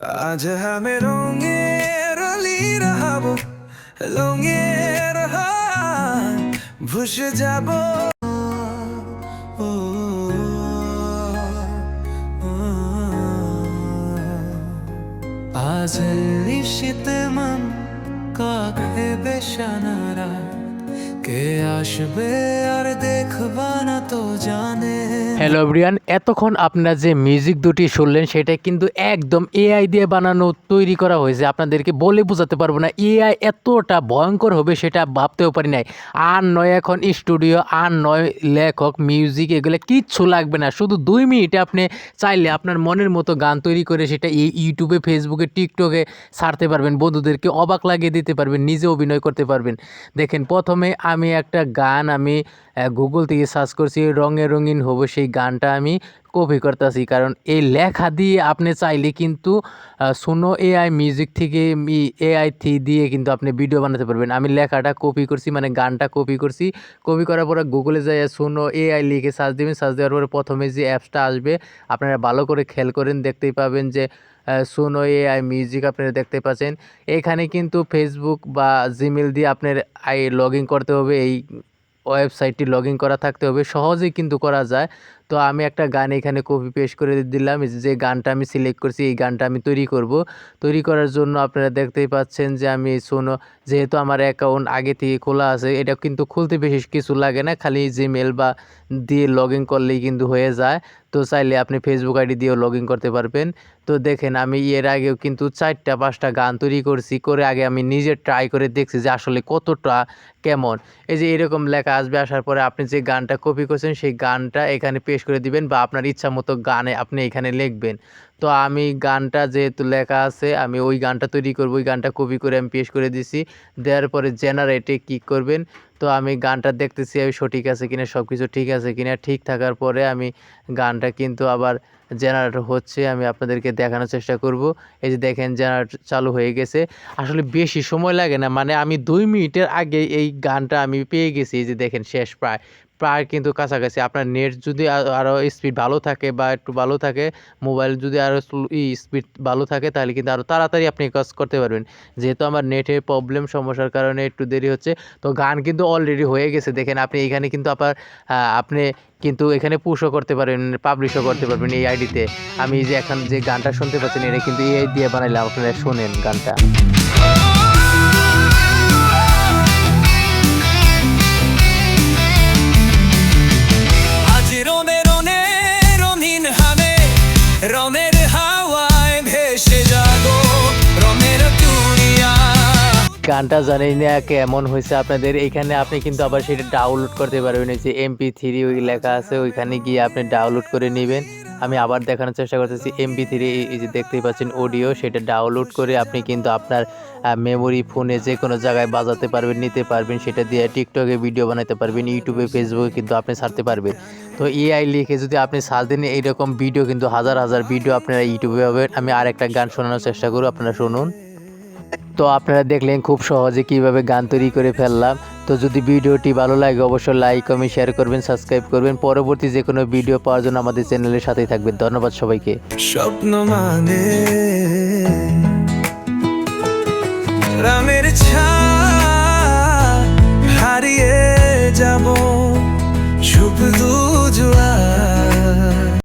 আজ আমি রঙের লি রহাব রঙের হান ভুসে যাব ও, ও, ও। আজ নিশিতে মন কাঁধে বেশানারা কে আসবে আর দেখবা না তো জানে হ্যালো এতক্ষণ আপনারা যে মিউজিক দুটি শুনলেন, সেটা কিন্তু একদম এআই দিয়ে বানানো, তৈরি করা হয়েছে। আপনাদেরকে বলে বোঝাতে পারব না এআই এতটা ভয়ঙ্কর হবে সেটা ভাবতেও পারি নাই। আর নয় এখন স্টুডিও আর নয় লেখক মিউজিক এগুলো কিচ্ছু লাগবে না। শুধু দুই মিনিটে আপনি চাইলে আপনার মনের মতো গান তৈরি করে সেটা এই ইউটিউবে ফেসবুকে টিকটকে ছাড়তে পারবেন। বন্ধুদেরকে অবাক লাগিয়ে দিতে পারবেন, নিজে অভিনয় করতে পারবেন। দেখেন, প্রথমে আমি একটা গান আমি গুগল থেকে সার্চ করছি, রঙে রঙিন হব সেই গানটা আমি কপি করতেছি। কারণ এই লেখা দিয়ে আপনি চাইলে কিন্তু শোনো এআই মিউজিক থেকে এআই থি দিয়ে কিন্তু আপনি ভিডিও বানাতে পারবেন। আমি লেখাটা কপি করছি মানে গানটা কপি করছি। কপি করার পরে গুগলে যাই শোনো এআই লিখে সার্চ দেবেন। সার্চ দেওয়ার পরে প্রথমে যে অ্যাপসটা আসবে, আপনারা ভালো করে খেয়াল করেন, দেখতেই পাবেন যে সুনো এআই মিউজিক আপনারা দেখতে পাচ্ছেন। এখানে কিন্তু ফেসবুক বা জিমেল দিয়ে আপনার আই লগ করতে হবে। এই ওয়েবসাইটটি লগ করা থাকতে হবে। সহজেই কিন্তু করা যায়। তো আমি একটা গান এখানে কপি পেস্ট করে দিলাম। যে গানটা আমি সিলেক্ট করছি, এই গানটা আমি তৈরি করব। তৈরি করার জন্য আপনারা দেখতেই পাচ্ছেন যে আমি শোনো যেহেতু আমার অ্যাকাউন্ট আগে থেকে খোলা আছে, এটা কিন্তু খুলতে বেশি কিছু লাগে না, খালি জিমেল বা দিয়ে লগ ইন করলেই কিন্তু হয়ে যায়। তো চাইলে আপনি ফেসবুক আইডি দিয়েও লগ ইন করতে পারবেন। তো দেখেন, আমি এর আগেও কিন্তু চারটা, পাঁচটা গান তৈরি করছি, করে আগে আমি নিজে ট্রাই করে দেখছি যে আসলে কতটা কেমন। এই যে এরকম লেখা আসবে, আসার পরে আপনি যে গানটা কপি করছেন, সেই গানটা এখানে পেশ করে দিবেন বা আপনার ইচ্ছা মতো গানে আপনি এখানে লিখবেন। তো আমি গানটা যেহেতু লেখা আছে, আমি ওই গানটা তৈরি করব, ওই গানটা কপি করে আমি পেশ করে দিছি। দেওয়ার পরে জেনারেটে ক্লিক করবেন। তো আমি গানটা দেখতেছি আমি সঠিক আছে কিনা সব কিছু ঠিক আছে কিনা। ঠিক থাকার পরে আমি গানটা কিন্তু আবার জেনারেটর হচ্ছে, আমি আপনাদেরকে দেখানোর চেষ্টা করব। এই যে দেখেন জেনারেটর চালু হয়ে গেছে। আসলে বেশি সময় লাগে না মানে আমি দুই মিনিটের আগে এই গানটা আমি পেয়ে গেছি। এই যে দেখেন শেষ প্রায় প্রায় কিন্তু কাছাকাছি। আপনার নেট যদি আরও স্পিড ভালো থাকে বা একটু ভালো থাকে মোবাইল যদি আরও স্পিড ভালো থাকে, তাহলে কিন্তু আরও তাড়াতাড়ি আপনি কাজ করতে পারবেন। যেহেতু আমার নেটের প্রবলেম সমস্যার কারণে একটু দেরি হচ্ছে, তো গান কিন্তু অলরেডি হয়ে গেছে। দেখেন আপনি এখানে কিন্তু আবার আপনি কিন্তু এখানে পুশও করতে পারবেন পাবলিশও করতে পারবেন এই আইডিতে। আমি যে এখন যে গানটা শুনতে পাচ্ছেন, এটা কিন্তু এই দিয়ে বানাইলাম, আপনারা শোনেন গানটা। Roner গানটা জানি না কেমন হয়েছে আপনাদের। এখানে আপনি কিন্তু আবার সেটা ডাউনলোড করতে পারবেন। যে এমপি থ্রি ওই লেখা আছে, ওইখানে গিয়ে আপনি ডাউনলোড করে নেবেন। আমি আবার দেখানোর চেষ্টা করতেছি। এমপি থ্রি এই যে দেখতেই পাচ্ছেন অডিও সেটা ডাউনলোড করে আপনি কিন্তু আপনার মেমোরি ফোনে যে কোনো জায়গায় বাজাতে পারবেন, নিতে পারবেন, সেটা দিয়ে টিকটকে ভিডিও বানাতে পারবেন ইউটিউবে ফেসবুকে কিন্তু আপনি ছাড়তে পারবেন। তো এআই লিখে যদি আপনি সার্চ দেন, এইরকম ভিডিও কিন্তু হাজার হাজার ভিডিও আপনারা ইউটিউবে পাবেন। আমি আরেকটা গান শোনানোর চেষ্টা করব, আপনারা শুনুন। তো আপনারা দেখলেন খুব সহজে কীভাবে গান তৈরি করে ফেললাম। তো যদি ভিডিওটি ভালো লাগে, অবশ্যই লাইক কমেন্ট শেয়ার করবেন সাবস্ক্রাইব করবেন। পরবর্তী যে কোনো ভিডিও পাওয়ার জন্য আমাদের চ্যানেলের সাথেই থাকবেন। ধন্যবাদ সবাইকে। স্বপ্ন মানে রামের ছা